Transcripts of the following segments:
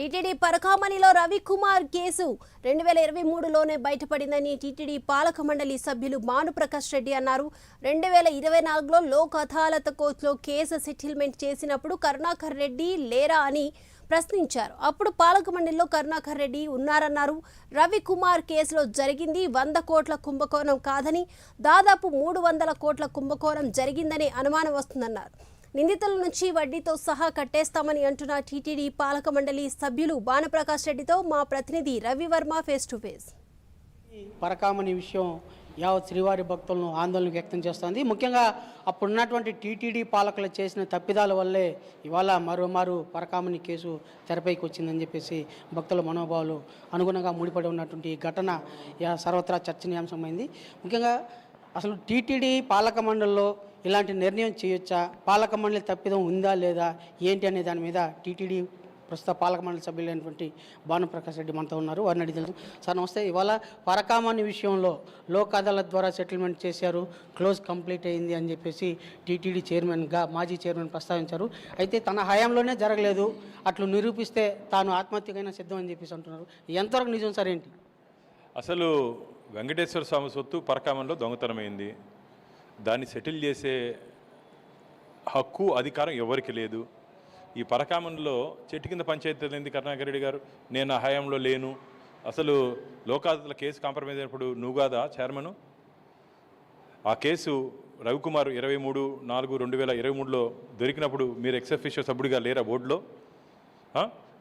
TTD పరకామణిలో Ravikumar case. రెండు వేల ఇరవై మూడులోనే బయటపడిందని టీటీడీ పాలక మండలి సభ్యులు భానుప్రకాష్ రెడ్డి అన్నారు. రెండు వేల ఇరవై నాలుగులో లోక్ అదాలత్ కోర్టులో కేసు సెటిల్మెంట్ చేసినప్పుడు కరుణాకర్ రెడ్డి లేరా అని ప్రశ్నించారు. అప్పుడు పాలక మండలిలో కరుణాకర్ రెడ్డి ఉన్నారన్నారు. రవికుమార్ కేసులో జరిగింది వంద కోట్ల కుంభకోణం కాదని దాదాపు మూడు వందల కోట్ల కుంభకోణం జరిగిందని అనుమానం వస్తుందన్నారు. నిందితుల నుంచి వడ్డీతో సహా కట్టేస్తామని అంటున్న టీటీడీ పాలక మండలి సభ్యులు బాణప్రకాష్ రెడ్డితో మా ప్రతినిధి రవివర్మ ఫేస్ టు ఫేస్. పరకామని పరకామణి విషయం యావత్ శ్రీవారి భక్తులను ఆందోళన వ్యక్తం చేస్తోంది. ముఖ్యంగా అప్పుడున్నటువంటి టీటీడీ పాలకులు చేసిన తప్పిదాల వల్లే ఇవాళ మరోమారు పరకామణి కేసు తెరపైకి వచ్చిందని చెప్పేసి భక్తుల మనోభావాలు అనుగుణంగా ముడిపడి ఉన్నటువంటి ఘటన యా- సర్వత్రా చర్చనీయాంశమైంది. ముఖ్యంగా అసలు టీటీడీ పాలక మండలిలో ఇలాంటి నిర్ణయం చేయొచ్చా? పాలక మండలి తప్పిదం ఉందా లేదా? ఏంటి అనే దాని మీద టీటీడీ ప్రస్తుత పాలక మండలి సభ్యులైనటువంటి భానుప్రకాష్ రెడ్డి మనతో ఉన్నారు. వారిని అడిగి తెలుసు సార్ నమస్తే. ఇవాళ పరకామాని విషయంలో లోక్ అదాలత్ ద్వారా సెటిల్మెంట్ చేశారు. క్లోజ్ కంప్లీట్ అయింది అని చెప్పేసి టీటీడీ చైర్మన్గా మాజీ చైర్మన్ ప్రస్తావించారు. అయితే తన హయాంలోనే జరగలేదు. అట్లు నిరూపిస్తే తాను ఆత్మహత్యకైనా సిద్ధం అని చెప్పేసి అంటున్నారు. ఎంతవరకు నిజం సార్ ఏంటి? అసలు వెంకటేశ్వర స్వామి సొత్తు పరకామంలో దొంగతనమైంది. దాన్ని సెటిల్ చేసే హక్కు అధికారం ఎవరికి లేదు. ఈ పరకామంలో చెట్టు కింద పంచాయతీ ఏంది కరుణాకర్ రెడ్డి గారు? నేను హయాంలో లేను. అసలు లోకాదుల కేసు కాంప్రమైజ్ అయినప్పుడు నువ్వు కాదా చైర్మను? ఆ కేసు రవికుమార్ ఇరవై మూడు నాలుగు రెండు వేల ఇరవై మూడులో దొరికినప్పుడు మీరు ఎక్సఫిషియో సభ్యుడిగా లేరా బోర్డులో?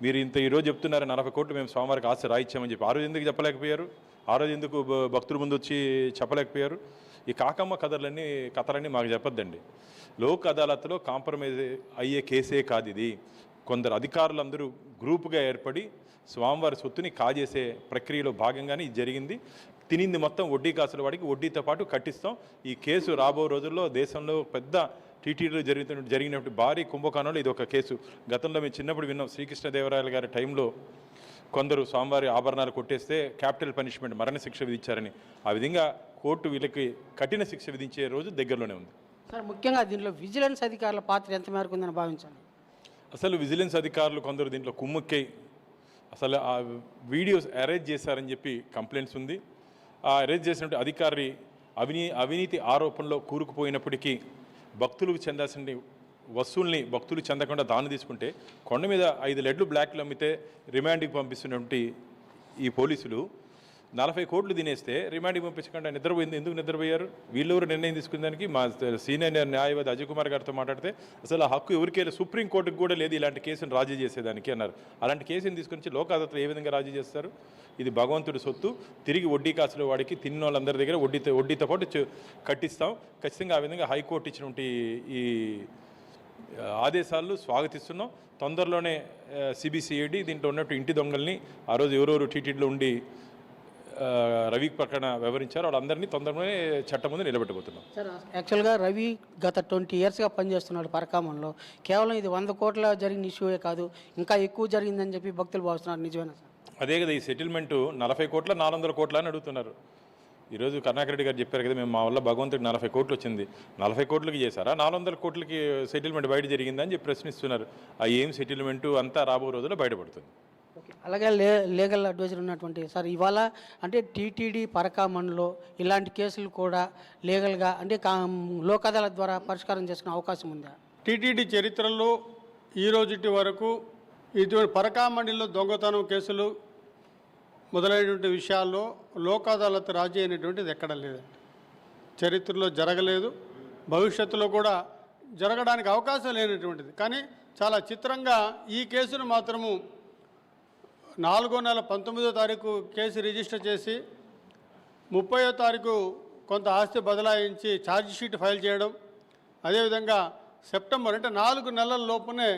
మీరు ఇంత ఈరోజు చెప్తున్నారు నలభై కోట్లు మేము స్వామివారికి ఆశ రాయిచ్చామని చెప్పి. ఆ రోజు ఎందుకు చెప్పలేకపోయారు? ఆ రోజు ఎందుకు భక్తుల ముందు వచ్చి చెప్పలేకపోయారు? ఈ కాకమ్మ కథలన్నీ కథలన్నీ మాకు చెప్పొద్దండి. లోక్ అదాలత్లో కాంప్రమైజ్ అయ్యే కేసే కాదు ఇది. కొందరు అధికారులందరూ గ్రూపుగా ఏర్పడి స్వామివారి సొత్తుని కాజేసే ప్రక్రియలో భాగంగానే ఇది జరిగింది. తినింది మొత్తం వడ్డీ కాసుల వాడికి వడ్డీతో పాటు కట్టిస్తాం. ఈ కేసు రాబో రోజుల్లో దేశంలో పెద్ద టీటీడీలో జరుగుతున్న జరిగినప్పుడు భారీ కుంభకోణంలో ఇది ఒక కేసు. గతంలో మేము చిన్నప్పుడు విన్నాం శ్రీకృష్ణదేవరాయలు గారి టైంలో కొందరు స్వామివారి ఆభరణాలు కొట్టేస్తే క్యాపిటల్ పనిష్మెంట్ మరణశిక్ష విధించారని. ఆ విధంగా కోర్టు వీళ్ళకి కఠిన శిక్ష విధించే రోజు దగ్గరలోనే ఉంది. సార్ ముఖ్యంగా దీనిలో విజిలెన్స్ అధికారుల పాత్ర ఎంత మేరకు ఉందని భావించాలి? అసలు విజిలెన్స్ అధికారులు కొందరు దీంట్లో కుమ్ముక్కై అసలు ఆ వీడియోస్ అరేంజ్ చేశారని చెప్పి కంప్లైంట్స్ ఉంది. ఆ అరేంజ్ చేసినట్టు అధికారి అవినీ అవినీతి ఆరోపణలో కూరుకుపోయినప్పటికీ భక్తులకు చెందాల్సిన వస్తువుల్ని భక్తులు చెందకుండా దాన్ని తీసుకుంటే కొండ మీద ఐదు లెడ్లు బ్లాక్లు అమ్మితే రిమాండ్కి పంపిస్తున్నటువంటి ఈ పోలీసులు నలభై కోట్లు తినేస్తే రిమాండ్కి పంపించకుండా నిద్రపోయింది. ఎందుకు నిద్రపోయారు? వీళ్ళెవరు నిర్ణయం తీసుకున్న దానికి మా సీనియర్ న్యాయవాది అజయ్ కుమార్ గారితో మాట్లాడితే అసలు ఆ హక్కు ఎవరికే సుప్రీంకోర్టుకు కూడా లేదు ఇలాంటి కేసును రాజీ చేసేదానికి అన్నారు. అలాంటి కేసుని తీసుకొని వచ్చి లోక్ అదాలత్లో ఏ విధంగా రాజీ చేస్తారు? ఇది భగవంతుడి సొత్తు. తిరిగి వడ్డీ కాసుల వాడికి తిన్న వాళ్ళందరి దగ్గర వడ్డీతో వడ్డీతో పాటు కట్టిస్తాం. ఖచ్చితంగా ఆ విధంగా హైకోర్టు ఇచ్చినటువంటి ఈ ఆదేశాలు స్వాగతిస్తున్నాం. తొందరలోనే సిబిసిఐడి దీంట్లో ఉన్నట్టు ఇంటి దొంగల్ని ఆ రోజు ఎవరెవరు టీటీడీలో ఉండి రవి ప్రకటన వివరించారు. వాళ్ళందరినీ తొందరలోనే చట్టం ముందు నిలబెట్టబోతున్నాం. సార్ యాక్చువల్గా రవి గత ట్వంటీ ఇయర్స్గా పనిచేస్తున్నాడు పరకామంలో. కేవలం ఇది వంద కోట్ల జరిగిన ఇష్యూయే కాదు ఇంకా ఎక్కువ జరిగిందని చెప్పి భక్తులు భావిస్తున్నారు. నిజమేనా సార్? అదే కదా ఈ సెటిల్మెంట్ నలభై కోట్ల నాలుగు వందల కోట్ల అని అడుగుతున్నారు. ఈరోజు కరుణాకర్ రెడ్డి గారు చెప్పారు కదా మేము మా వల్ల భగవంతుడికి నలభై కోట్లు వచ్చింది. నలభై కోట్లకి చేశారా? నాలుగు వందల కోట్లకి సెటిల్మెంట్ బయట జరిగిందని చెప్పి ప్రశ్నిస్తున్నారు. ఆ ఏం సెటిల్మెంట్ అంతా రాబో రోజుల్లో బయటపడుతుంది. ఓకే. అలాగే లే లీగల్ అడ్వైజర్ ఉన్నటువంటి సార్ ఇవాళ అంటే టీటీడీ పరకామణిలో ఇలాంటి కేసులు కూడా లీగల్గా అంటే కా లోక్ అదాలత్ ద్వారా పరిష్కారం చేసుకునే అవకాశం ఉందా? టీటీడీ చరిత్రలో ఈ రోజుటి వరకు ఇటువంటి పరకామణిలో దొంగతనం కేసులు మొదలైనటువంటి విషయాల్లో లోక్ అదాలత్ రాజీ అయినటువంటిది ఎక్కడ లేదండి. చరిత్రలో జరగలేదు. భవిష్యత్తులో కూడా జరగడానికి అవకాశం లేనటువంటిది. కానీ చాలా చిత్రంగా ఈ కేసును మాత్రము నాలుగో నెల పంతొమ్మిదో తారీఖు కేసు రిజిస్టర్ చేసి ముప్పయో తారీఖు కొంత ఆస్తి బదలాయించి ఛార్జ్ షీట్ ఫైల్ చేయడం. అదేవిధంగా సెప్టెంబర్ అంటే నాలుగు నెలల లోపునే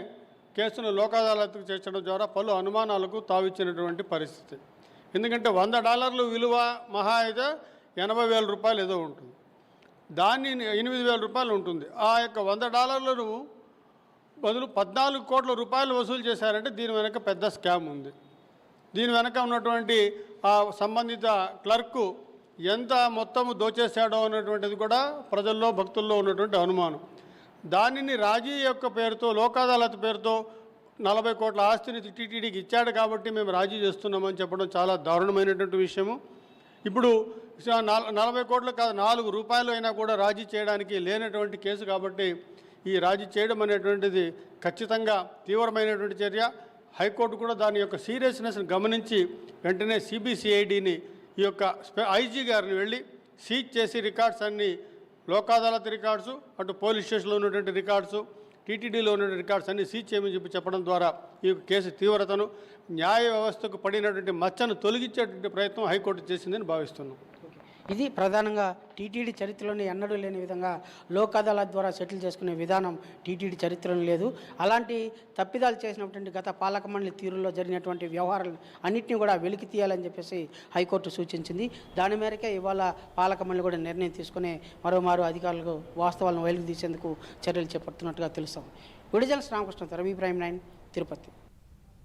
కేసును లోకాదాలతకు చేర్చడం ద్వారా పలు అనుమానాలకు తావిచ్చినటువంటి పరిస్థితి. ఎందుకంటే వంద డాలర్లు విలువ మహా అయితే ఎనభై వేల రూపాయలు ఏదో ఉంటుంది. దాన్ని ఎనిమిది వేల రూపాయలు ఉంటుంది. ఆ యొక్క వంద డాలర్లను బదులు పద్నాలుగు కోట్ల రూపాయలు వసూలు చేశారంటే దీని వెనక పెద్ద స్కామ్ ఉంది. దీని వెనక ఉన్నటువంటి ఆ సంబంధిత క్లర్కు ఎంత మొత్తం దోచేశాడో అన్నటువంటిది కూడా ప్రజల్లో భక్తుల్లో ఉన్నటువంటి అనుమానం. దానిని రాజీ యొక్క పేరుతో లోకాదాలత్ పేరుతో నలభై కోట్ల ఆస్తిని టీటీడీకి ఇచ్చాడు కాబట్టి మేము రాజీ చేస్తున్నామని చెప్పడం చాలా దారుణమైనటువంటి విషయము. ఇప్పుడు నలభై కోట్లు కాదు నాలుగు రూపాయలు అయినా కూడా రాజీ చేయడానికి లేనటువంటి కేసు కాబట్టి ఈ రాజీ చేయడం అనేటువంటిది ఖచ్చితంగా తీవ్రమైనటువంటి చర్య. హైకోర్టు కూడా దాని యొక్క సీరియస్నెస్ని గమనించి వెంటనే సిబిసిఐడిని ఈ యొక్క ఐజీ గారిని వెళ్ళి సీజ్ చేసి రికార్డ్స్ అన్ని లోక్ అదాలత్ రికార్డ్స్ అటు పోలీస్ స్టేషన్లో ఉన్నటువంటి రికార్డ్స్ టీటీడీలో ఉన్న రికార్డ్స్ అన్ని సీజ్ చేయమని చెప్పి చెప్పడం ద్వారా ఈ కేసు తీవ్రతను న్యాయ వ్యవస్థకు పడినటువంటి మచ్చను తొలగించేటువంటి ప్రయత్నం హైకోర్టు చేసిందని భావిస్తున్నాం. ఇది ప్రధానంగా టీటీడీ చరిత్రలోనే ఎన్నడూ లేని విధంగా లోక్ అదాలత్ ద్వారా సెటిల్ చేసుకునే విధానం టీటీడీ చరిత్రలో లేదు. అలాంటి తప్పిదాలు చేసినటువంటి గత పాలక మండలి తీరులో జరిగినటువంటి వ్యవహారాలు అన్నింటినీ కూడా వెలికి తీయాలని చెప్పేసి హైకోర్టు సూచించింది. దాని మేరకే ఇవాళ పాలక మండలి కూడా నిర్ణయం తీసుకుని మరోమారు అధికారులకు వాస్తవాలను వెలికి తీసేందుకు చర్యలు చేపడుతున్నట్టుగా తెలుస్తాం విడుదల శ్రామకృష్ణ రవి ప్రైమ్ నైన్ తిరుపతి.